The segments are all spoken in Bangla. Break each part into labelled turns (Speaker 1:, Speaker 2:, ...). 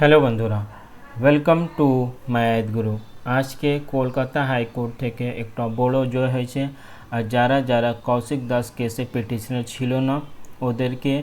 Speaker 1: হ্যালো বন্ধুরা ওয়েলকাম টু মায়াত গুরু আজকে কলকাতা হাইকোর্ট থেকে একটা বড় জয় হয়েছে আর যারা যারা কৌশিক দাস কেসে পিটিশনার ছিল না ওদেরকে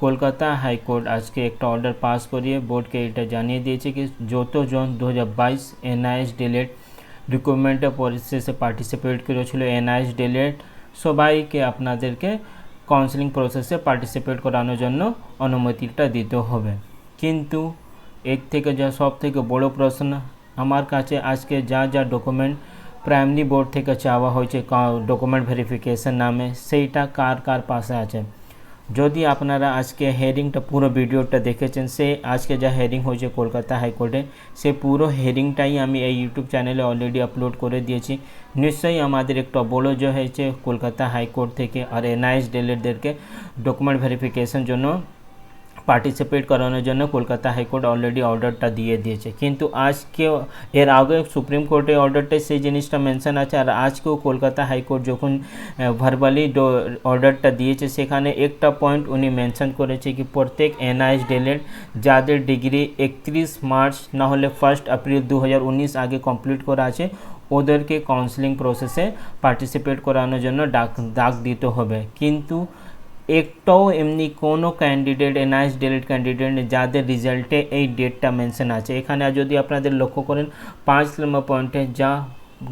Speaker 1: কলকাতা হাইকোর্ট আজকে একটা অর্ডার পাস করিয়ে বোর্ডকে এটা জানিয়ে দিয়েছে কি যতজন দু হাজার বাইশ এনআইএস ডিলেট রিক্রুটমেন্টের প্রসেসে পার্টিসিপেট করেছিল এনআইএস ডিলেট সবাইকে আপনাদেরকে কাউন্সিলিং প্রসেসে পার্টিসিপেট করানোর জন্য অনুমতিটা দিতে হবে কিন্তু এর থেকে যা সব থেকে বড় প্রশ্ন আমার কাছে আজকে যা যা ডকুমেন্ট প্রাইমারি বোর্ড থেকে চাওয়া হয়েছে ডকুমেন্ট ভেরিফিকেশন নামে সেইটা কার কার পাশে আছে যদি আপনারা আজকে হেয়ারিংটা পুরো ভিডিওটা দেখেছেন সে আজকে যা হেয়ারিং হয়েছে কলকাতা হাইকোর্টে সে পুরো হেয়ারিংটাই আমি এই ইউটিউব চ্যানেলে অলরেডি আপলোড করে দিয়েছি নিশ্চয়ই আমাদের একটু বড় যে হয়েছে কলকাতা হাইকোর্ট থেকে আর এনআইএস ডিলেটদেরকে ডকুমেন্ট ভেরিফিকেশন জন্য পার্টিসিপেট করানোর জন্য কলকাতা হাইকোর্ট অলরেডি অর্ডারটা দিয়ে দিয়েছে। কিন্তু আজকে এর আগে সুপ্রিম কোর্টে অর্ডারটাই সেই জিনিসটা মেনশন আছে, আর আজকেও কলকাতা হাইকোর্ট যখন ভার্বালি অর্ডারটা দিয়েছে, সেখানে একটা পয়েন্ট উনি মেনশন করেছে কি প্রত্যেক এনআইএস ডেলেট যাদের ডিগ্রি একত্রিশ মার্চ না হলে ফার্স্ট এপ্রিল দু হাজার উনিশ আগে কমপ্লিট করা আছে, ওদেরকে কাউন্সিলিং প্রসেসে পার্টিসিপেট করানোর জন্য ডাক ডাক দিতে হবে। কিন্তু একটাও এমনি কোনো ক্যান্ডিডেট এনআইএস ডেলিট ক্যান্ডিডেট যাদের রেজাল্টে এই ডেটটা মেনশন আছে। এখানে যদি আপনাদের লক্ষ্য করেন, পাঁচ নম্বর পয়েন্টে যা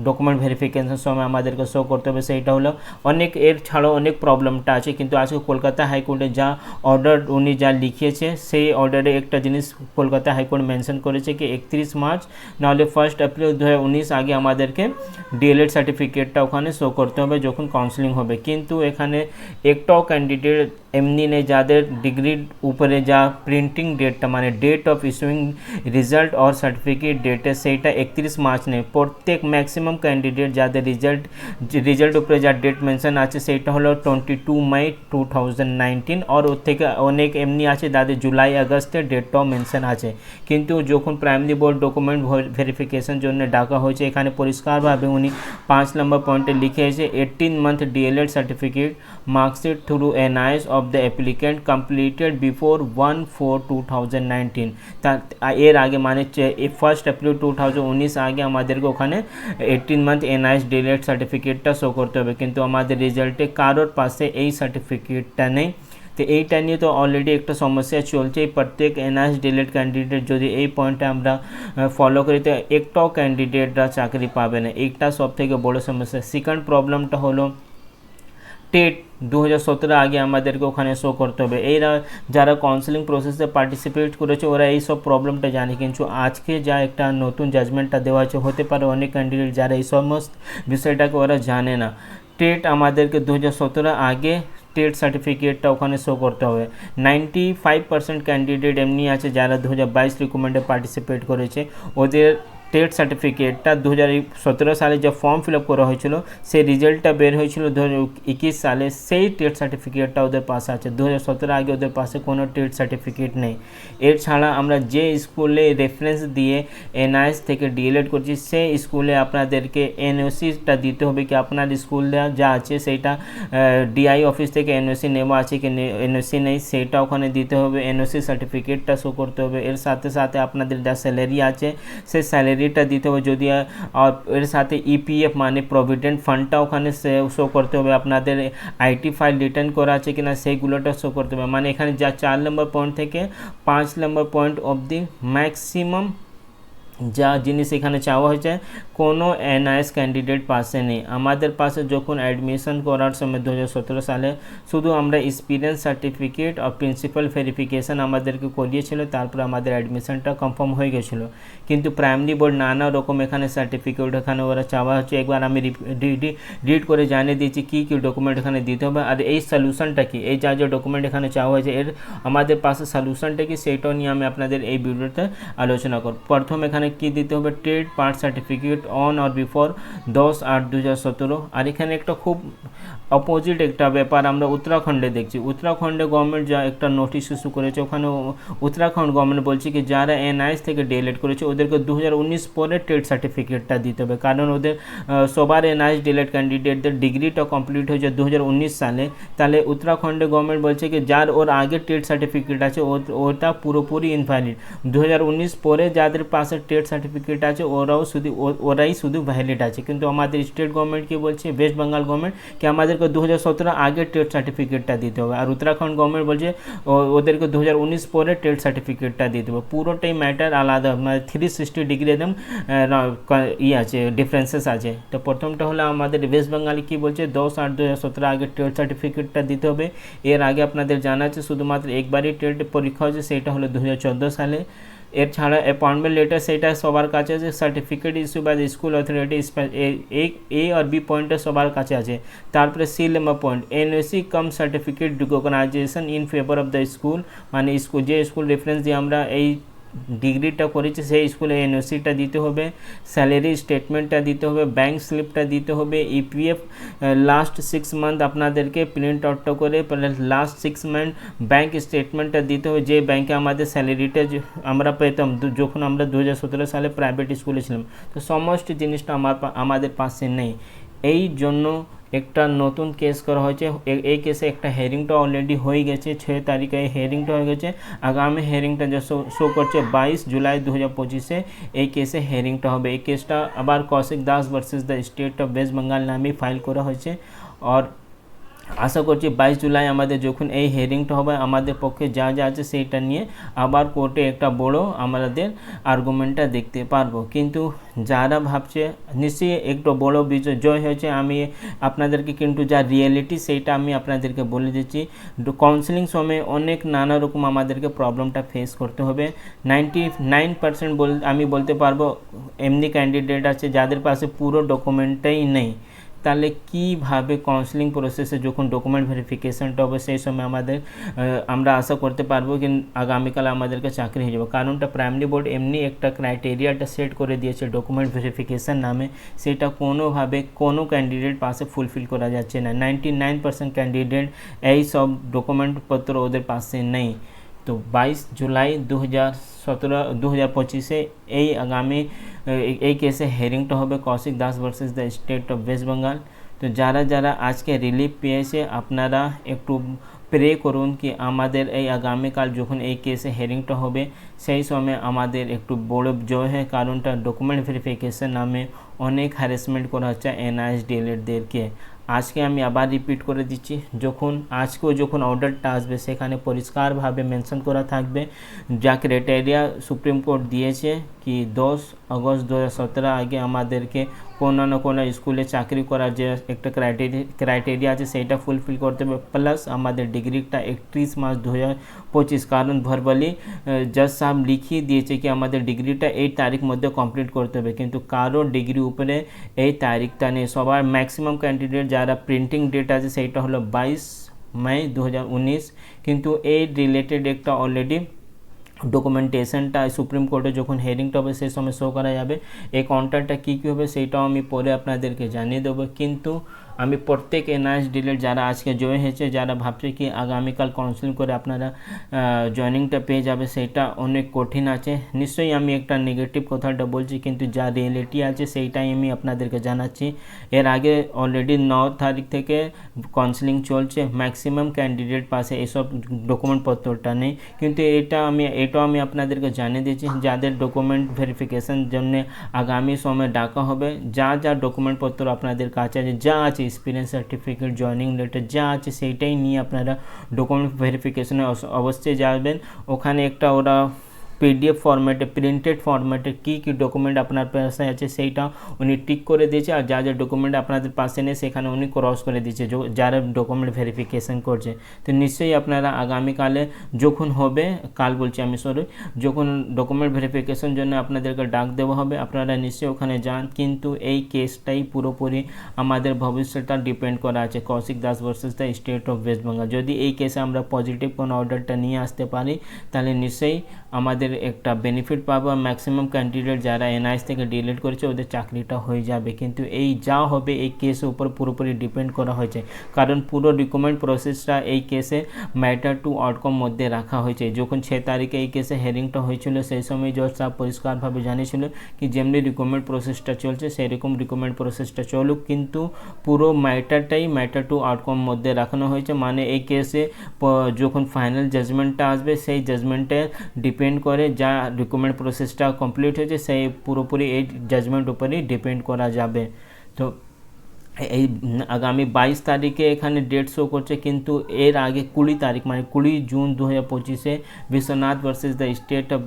Speaker 1: ডকুমেন্ট ভেরিফিকেশন সময় আমাদেরকে শো করতে হবে। সেইটা হলো অনেক এর ছাড়াও অনেক প্রবলেমটা আছে। কিন্তু আজকে কলকাতা হাইকোর্টে যা অর্ডার উনি যা লিখিয়েছে, সেই অর্ডারে একটা জিনিস কলকাতা হাইকোর্ট মেনশন করেছে কি, একত্রিশ মার্চ, নাহলে ফার্স্ট এপ্রিল দু হাজার উনিশ আগে আমাদেরকে ডিএলএড সার্টিফিকেটটা ওখানে শো করতে হবে, যখন কাউন্সিলিং হবে। কিন্তু এখানে একটাও ক্যান্ডিডেট এমনি নেই, যাদের ডিগ্রির উপরে যা প্রিন্টিং ডেটটা মানে date of issuing result or certificate ডেটে সেইটা একত্রিশ মার্চ নেই। প্রত্যেক ম্যাক্সিমাম ক্যান্ডিডেট যাদের রেজাল্ট রেজাল্ট উপরে যা ডেট মেনশন আছে, সেইটা হলো twenty two May two thousand nineteen আর ওর থেকে অনেক এমনি আছে, যাদের জুলাই আগস্টে ডেটটাও মেনশন আছে। কিন্তু যখন প্রাইমারি বোর্ড ডকুমেন্ট ভেরিফিকেশন জন্য ডাকা হয়েছে, এখানে পরিষ্কারভাবে উনি পাঁচ নম্বর পয়েন্টে লিখেছে eighteen month DElEd certificate marksheet through NIS of applicant completed before one four two thousand nineteen এর আগে মানে ফার্স্ট এপ্রিল টু আগে আমাদেরকে ওখানে এইটিন মান্থ এনআইএস ডিলেট সার্টিফিকেটটা শো করতে হবে। কিন্তু আমাদের রেজাল্টে কারোর পাশে এই সার্টিফিকেটটা নেই। তো এইটা নিয়ে তো অলরেডি একটা সমস্যা চলছে। এই প্রত্যেক এনআইএস ডিলেট ক্যান্ডিডেট যদি এই পয়েন্টটা আমরা ফলো করি, তো একটাও ক্যান্ডিডেটরা চাকরি পাবে না। এইটা সব থেকে বড়ো সমস্যা। সেকেন্ড প্রবলেমটা হলো টেট দু হাজার সতেরো আগে আমাদেরকে ওখানে শো করতে হবে। এরা যারা কাউন্সিলিং প্রসেসে পার্টিসিপেট করেছে, ওরা এই সব প্রবলেমটা জানে। কিন্তু আজকে যা একটা নতুন জাজমেন্টটা দেওয়া আছে হতে পারে অনেক ক্যান্ডিডেট যারা এই সমস্ত বিষয়টাকে ওরা জানে না। টেট আমাদেরকে দু হাজার সতেরো আগে টেট সার্টিফিকেটটা ওখানে শো করতে হবে। নাইনটি ফাইভ পার্সেন্ট ক্যান্ডিডেট এমনি আছে যারা দু হাজার বাইশ রিক্রুটমেন্টে পার্টিসিপেট করেছে। ওদের টেট সার্টিফিকেটটা দু হাজার সতেরো সালে যে ফর্ম ফিল করা হয়েছিল, সেই রেজাল্টটা বের হয়েছিল দু হাজার একুশ সালে। সেই টেট সার্টিফিকেটটা ওদের পাশে আছে। দু হাজার সতেরো আগে ওদের পাশে কোনো টেট সার্টিফিকেট নেই। এর ছাড়া আমরা যে স্কুলে রেফারেন্স দিয়ে এনআইএস থেকে ডিএলএড করছি, সেই স্কুলে আপনাদেরকে এনওসিটা দিতে হবে কি আপনার স্কুল যা আছে সেইটা ডিআই অফিস থেকে এনওসি নেওয়া আছে কি এনওসি নেই সেইটা ওখানে দিতে হবে। এনওসি সার্টিফিকেটটা শো করতে হবে। এর সাথে সাথে আপনাদের যা স্যালারি আছে, সেই স্যালারি স্যালারিটা দিতে হবে, যদি এর সাথে ইপিএফ মানে প্রভিডেন্ট ফান্ডটা ওখানে শো করতে হবে, আপনাদের আইটি ফাইল রিটার্ন করা আছে কিনা সেইগুলোটা শো করতে হবে। মানে এখানে যা চার নম্বর পয়েন্ট থেকে পাঁচ নম্বর পয়েন্ট অবধি ম্যাক্সিমাম যা জিনিস এখানে চাওয়া হয়েছে, কোনো এনআইএস ক্যান্ডিডেট পাশে নেই। আমাদের পাশে যখন অ্যাডমিশন করার সময় দু হাজার সতেরো সালে শুধু আমরা এক্সপিরিয়েন্স সার্টিফিকেট আর প্রিন্সিপাল ভেরিফিকেশান আমাদেরকে করিয়েছিল, তারপর আমাদের অ্যাডমিশনটা কনফার্ম হয়ে গেছিল। কিন্তু প্রাইমারি বোর্ড নানা রকম এখানে সার্টিফিকেট এখানে ওরা চাওয়া হচ্ছে। একবার আমি রিড করে জানিয়ে দিয়েছি কী কী ডকুমেন্ট এখানে দিতে হবে আর এই সলিউশনটা কি? এই যা যা ডকুমেন্ট এখানে চাওয়া হয়েছে, এর আমাদের পাশে সলিউশনটা কি? সেইটাও নিয়ে আমি আপনাদের এই ভিডিওতে আলোচনা করব। প্রথম এখানে এখানে কি দিতে হবে? Trade part certificate on or before দশ আট দু হাজার সতেরো। আর এখানে একটা খুব অপোজিট একটা ব্যাপার আমরা উত্তরাখণ্ডে দেখছি। উত্তরাখণ্ডে গভর্নমেন্ট যা একটা নোটিশ ইস্যু করেছে, ওখানে উত্তরাখণ্ড গভর্নমেন্ট বলছে কি, যারা এনআইএস থেকে ডিএলএড করেছে, ওদেরকে দু পরে ট্রেড সার্টিফিকেটটা দিতে হবে। কারণ ওদের সবার এনআইএস ডিএলএড ক্যান্ডিডেটদের ডিগ্রিটা কমপ্লিট হয়েছে দু হাজার উনিশ সালে। তাহলে উত্তরাখণ্ডে গভর্নমেন্ট বলছে কি, যার ওর আগে ট্রেড সার্টিফিকেট আছে ওটা পুরোপুরি ইনভ্যালিড দু হাজার উনিশ পরে যাদের পাশে ট্রেড সার্টিফিকেট আছে, ওরাও শুধু ওরাই শুধু ভ্যালিড আছে। কিন্তু আমাদের স্টেট গভর্নমেন্ট কি বলছে ওয়েস্ট বেঙ্গল গভর্নমেন্ট কি আমাদেরকে দু হাজার সতেরো আগে ট্রেড সার্টিফিকেটটা দিতে হবে। আর উত্তরাখণ্ড গভর্নমেন্ট বলছে ওদেরকে দু হাজার উনিশ পরে ট্রেড সার্টিফিকেটটা দিয়ে দেবো পুরোটাই ম্যাটার আলাদা মানে থ্রি সিক্সটি ডিগ্রি একদম ই আছে ডিফারেন্সেস আছে। তো প্রথমটা হলো আমাদের ওয়েস্ট বেঙ্গলে কী বলছে, দশ আট দু হাজার আগে ট্রেড সার্টিফিকেটটা দিতে হবে। এর আগে আপনাদের জানা আছে, শুধুমাত্র একবারই ট্রেড পরীক্ষা হয়েছে, সেটা হলো দু হাজার চোদ্দ সালে। এর ছাড়া অ্যাপয়েন্টমেন্ট লেটার সেটা সবার কাছে আছে certificate issue by school authority A R B পয়েন্টটা সবার কাছে আছে। তারপরে C number point NOC cum certificate recognition in favour of the school মানে স্কুল যে স্কুল রেফারেন্স দিয়ে আমরা এই ডিগ্রিটা করেছে, সেই স্কুলে এনওসিটা দিতে হবে, স্যালারি স্টেটমেন্টটা দিতে হবে ব্যাঙ্ক স্লিপটা দিতে হবে, ইপিএফ লাস্ট সিক্স মান্থ আপনাদেরকে প্রিন্ট আউটটা করে লাস্ট সিক্স মান্থ ব্যাঙ্ক স্টেটমেন্টটা দিতে হবে, যে ব্যাঙ্কে আমাদের স্যালারিটা আমরা পেতাম যখন আমরা দু হাজার সতেরো সালে প্রাইভেট স্কুলে ছিলাম। তো সমস্ত জিনিসটা আমার আমাদের পাশে নেই। এই জন্য একটা নতুন কেস করা হয়েছে। এই কেসে একটা হেয়ারিংটা অলরেডি হয়ে গেছে, ছয় তারিখে এই হেয়ারিংটা হয়ে গেছে। আগামী হেয়ারিংটা যে শো করছে বাইশ জুলাই দু হাজার পঁচিশে, এই কেসে হেয়ারিংটা হবে। এই কেসটা আবার Kaushik Das versus the state of West Bengal নামে ফাইল করা হয়েছে। আর আশা করছি বাইশ জুলাই আমাদের যখন এই হেয়ারিংটা হবে, আমাদের পক্ষে যা যা আছে সেইটা নিয়ে আবার কোর্টে একটা বড় আমাদের আর্গুমেন্টটা দেখতে পারব। কিন্তু যারা ভাবছে, নিশ্চয়ই একটু বড় বিজয় জয় হয়েছে, আমি আপনাদেরকে কিন্তু যা রিয়েলিটি সেইটা আমি আপনাদেরকে বলে দিচ্ছি। কাউন্সেলিং সময়ে অনেক নানা রকম আমাদেরকে প্রবলেমটা ফেস করতে হবে। নাইনটি নাইন পার্সেন্ট বল, আমি বলতে পারব, এমনি ক্যান্ডিডেট আছে, যাদের পাশে পুরো ডকুমেন্টটাই নেই। তাহলে কীভাবে কাউন্সিলিং প্রসেসে যখন ডকুমেন্ট ভেরিফিকেশনটা হবে, সেই সময় আমাদের আমরা আশা করতে পারব কি আগামীকাল আমাদেরকে চাকরি হয়ে যাবে। কারণটা প্রাইমারি বোর্ড এমনি একটা ক্রাইটেরিয়াটা সেট করে দিয়েছে ডকুমেন্ট ভেরিফিকেশান নামে। সেটা কোনোভাবে কোনো ক্যান্ডিডেট পাশে ফুলফিল করা যাচ্ছে না। নাইনটি নাইন পার্সেন্ট ক্যান্ডিডেট এই সব ডকুমেন্টপত্র ওদের পাশে নেই। তো বাইশ জুলাই দু হাজার সতেরো দু হাজার পঁচিশে এই আগামী এই কেসে হেয়ারিংটা হবে Kaushik Das versus the state of West Bengal তো যারা যারা আজকে রিলিফ পেয়েছে, আপনারা একটু প্রে করুন কি আমাদের এই আগামীকাল যখন এই কেসে হেয়ারিংটা হবে, সেই সময় আমাদের একটু বড় জয় হয়। কারণটা ডকুমেন্ট ভেরিফিকেশন নামে অনেক হ্যারাসমেন্ট করা হচ্ছে এনআইএস ডিএলএডদেরকে আজকে আমি আবার রিপিট করে দিচ্ছি। যখন, আজকেও যখন অর্ডারটা আসবে, সেখানে পরিষ্কারভাবে মেনশন করা থাকবে, যা ক্রাইটেরিয়া সুপ্রিম কোর্ট দিয়েছে, কি দশ আগস্ট দু হাজার সতেরো আগে আমাদেরকে কোনো না কোনো স্কুলে চাকরি করার যে একটা ক্রাইটেরিয়া ক্রাইটেরিয়া আছে সেইটা ফুলফিল করতে হবে। প্লাস আমাদের ডিগ্রিটা একত্রিশ মার্চ দু হাজার পঁচিশ, কারণ ভার্বালি জাজ সাহেব লিখিয়ে দিয়েছে কি আমাদের ডিগ্রিটা এই তারিখ মধ্যে কমপ্লিট করতে হবে। কিন্তু কারও ডিগ্রি উপরে এই তারিখটা নেই। সবার ম্যাক্সিমাম ক্যান্ডিডেট যারা প্রিন্টিং ডেট আছে, সেইটা হলো বাইশ মে দু হাজার উনিশ। কিন্তু এই রিলেটেড একটা অলরেডি ডকুমেন্টেশনটা সুপ্রিম কোর্টে যখন হেয়ারিংটা হবে, সেই সময় শো করা যাবে। এই কন্ট্রাক্টটা কী কী হবে, সেইটাও আমি পরে আপনাদেরকে জানিয়ে দেবো। কিন্তু আমি প্রত্যেক এনআইএস ডিলের যারা আজকে জয় হয়েছে, যারা ভাবছে কি আগামীকাল কাউন্সিলিং করে আপনারা জয়নিংটা পেয়ে যাবে, সেটা অনেক কঠিন আছে। নিশ্চয়ই আমি একটা নেগেটিভ কথাটা বলছি, কিন্তু যা রিয়েলিটি আছে, সেইটাই আমি আপনাদেরকে জানাচ্ছি। এর আগে অলরেডি ন তারিখ থেকে কাউন্সিলিং চলছে ম্যাক্সিমাম ক্যান্ডিডেট পাশে এসব ডকুমেন্টপত্রটা নেই। কিন্তু এটা আমি, এটাও আমি আপনাদেরকে জানিয়ে দিয়েছি, যাদের ডকুমেন্ট ভেরিফিকেশন জন্য আগামী সময় ডাকা হবে, যা যা ডকুমেন্টপত্র আপনাদের কাছে আছে, যা আছে এক্সপিরিয়েন্স সার্টিফিকেট জয়নিং লেটার যা আছে সেইটাই নিয়ে আপনারা ডকুমেন্ট ভেরিফিকেশনে অবশ্যই যাবেন। ওখানে একটা ওরা পিডিএফ ফরম্যাটে প্রিন্টেড ফরম্যাটে কী কী ডকুমেন্ট আপনার পাশে আছে সেইটা উনি টিক করে দিয়েছে আর যা যা ডকুমেন্ট আপনাদের পাশে নেই সেখানে উনি ক্রস করে দিয়েছে যারা ডকুমেন্ট ভেরিফিকেশন করছে। তো নিশ্চয়ই আপনারা আগামীকালে যখন হবে, কাল বলছি আমি সরি যখন ডকুমেন্ট ভেরিফিকেশন জন্য আপনাদেরকে ডাক দেওয়া হবে, আপনারা নিশ্চয়ই ওখানে যান। কিন্তু এই কেসটাই পুরোপুরি আমাদের ভবিষ্যৎটা ডিপেন্ড করা আছে। Kaushik Das versus the state of West Bengal যদি এই কেসে আমরা পজিটিভ কোনো অর্ডারটা নিয়ে আসতে পারি, তাহলে নিশ্চয়ই আমাদের আমাদের একটা বেনিফিট পাবো আর ম্যাক্সিমাম ক্যান্ডিডেট যারা এনআইএস থেকে ডিলিট করেছে, ওদের চাকরিটা হয়ে যাবে। কিন্তু এই যা হবে, এই কেসের উপর পুরোপুরি ডিপেন্ড করা হয়েছে। কারণ পুরো রিকমেন্ড প্রসেসটা এই কেসে ম্যাটার টু আউটকাম মধ্যে রাখা হয়েছে। যখন ছ তারিখে এই কেসে হেয়ারিংটা হয়েছিল, সেই সময় জজ সাহেব পরিষ্কারভাবে জানিয়েছিল কি, যেমনি রিকমেন্ড প্রসেসটা চলছে সেই রকম রিকমেন্ড প্রসেসটা চলুক। কিন্তু পুরো ম্যাটারটাই ম্যাটার টু আউটকাম মধ্যে রাখানো হয়েছে। মানে এই কেসে যখন ফাইনাল জাজমেন্টটা আসবে, সেই জাজমেন্টে ডিপেন্ড করে যা রিকমেন্ড প্রসেসটা কমপ্লিট হয়েছে সেই পুরোপুরি এই জাজমেন্ট উপরেই ডিপেন্ড করা যাবে তো এই আগামী বাইশ তারিখে এখানে ডেট শো করছে, কিন্তু এর আগে কুড়ি তারিখ মানে কুড়ি জুন দু হাজার পঁচিশে Biswanath versus the state of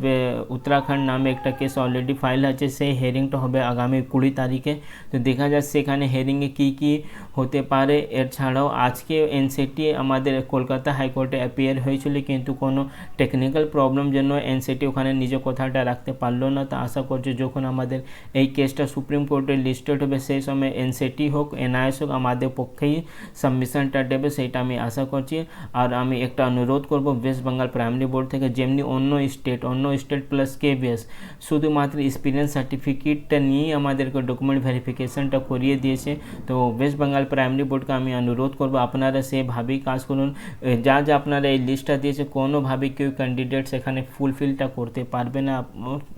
Speaker 1: Uttarakhand নামে একটা কেস অলরেডি ফাইল আছে, সেই হেয়ারিংটা হবে আগামী কুড়ি তারিখে। তো দেখা যাচ্ছে সেখানে হেয়ারিংয়ে কী কী হতে পারে। এর ছাড়াও আজকে এনসিটি আমাদের কলকাতা হাইকোর্টে অ্যাপিয়ার হয়েছিল, কিন্তু কোনো টেকনিক্যাল প্রবলেম জন্য এনসিটি ওখানে নিজের কথাটা রাখতে পারল না। তা আশা করছে যখন আমাদের এই কেসটা সুপ্রিম কোর্টে লিস্টেড হবে, সেই সময় এনসিটি হোক এনআইএস আমাদের পক্ষেই সাবমিশনটা দেবে সেইটা আমি আশা করছি আর আমি একটা অনুরোধ করব ওয়েস্ট বেঙ্গল প্রাইমারি বোর্ড থেকে যেমনি অন্য স্টেট অন্য স্টেট প্লাস কেবিএস শুধুমাত্র এক্সপিরিয়েন্স সার্টিফিকেটটা নিয়েই আমাদেরকে ডকুমেন্ট ভেরিফিকেশনটা করিয়ে দিয়েছে তো ওয়েস্ট বেঙ্গল প্রাইমারি বোর্ডকে আমি অনুরোধ করব আপনারা সেভাবেই কাজ করুন যা যা আপনারা এই লিস্টটা দিয়েছে কোনোভাবে কেউ ক্যান্ডিডেট সেখানে ফুলফিলটা করতে পারবে না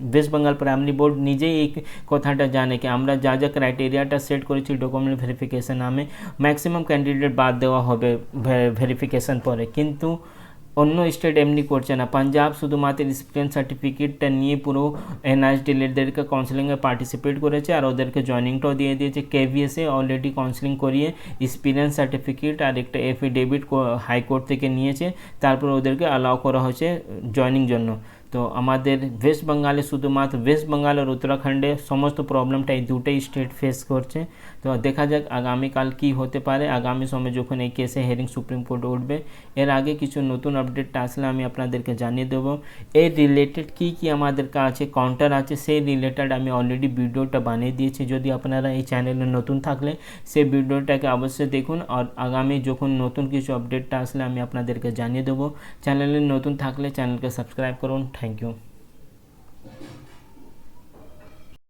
Speaker 1: ওয়েস্ট বেঙ্গল প্রাইমারি বোর্ড নিজেই এই কথাটা জানে কি আমরা যা যা ক্রাইটেরিয়াটা সেট করেছি ডকুমেন্ট ভেরিফিকেশন নামে ম্যাক্সিমাম ক্যান্ডিডেট বাদ দেওয়া হবে ভেরিফিকেশন পরে। কিন্তু অন্য স্টেট এমনি করছে না। পাঞ্জাব শুধুমাত্র এক্সপিরিয়েন্স সার্টিফিকেটটা নিয়ে পুরো এনআইএস ডিলেটদেরকে কাউন্সিলিংয়ে পার্টিসিপেট করেছে আর ওদেরকে জয়নিংটাও দিয়ে দিয়েছে। কেভিএসে অলরেডি কাউন্সিলিং করিয়ে এক্সপিরিয়েন্স সার্টিফিকেট আর একটা এফিডেভিট হাইকোর্ট থেকে নিয়েছে। তারপর ওদেরকে অ্যালাউ করা হয়েছে জয়নিং জন্য। তো আমাদের ওয়েস্ট বেঙ্গলে শুধুমাত্র ওয়েস্ট বেঙ্গল আর উত্তরাখণ্ডে সমস্ত প্রবলেমটা এই দুটোই স্টেট ফেস করছে। তো দেখা যাক আগামীকাল কি হতে পারে। আগামী সময় যখন এই কেসে হেয়ারিং সুপ্রিম কোর্টে উঠবে, এর আগে কিছু নতুন আপডেটটা আসলে আমি আপনাদেরকে জানিয়ে দেবো। এই রিলেটেড কি কি আমাদের কাছে কাউন্টার আছে, সেই রিলেটেড আমি অলরেডি ভিডিওটা বানিয়ে দিয়েছি। যদি আপনারা এই চ্যানেলে নতুন থাকলে সেই ভিডিওটাকে অবশ্যই দেখুন। আর আগামী যখন নতুন কিছু আপডেটটা আসলে আমি আপনাদেরকে জানিয়ে দেবো। চ্যানেলে নতুন থাকলে চ্যানেলকে সাবস্ক্রাইব করুন। Thank you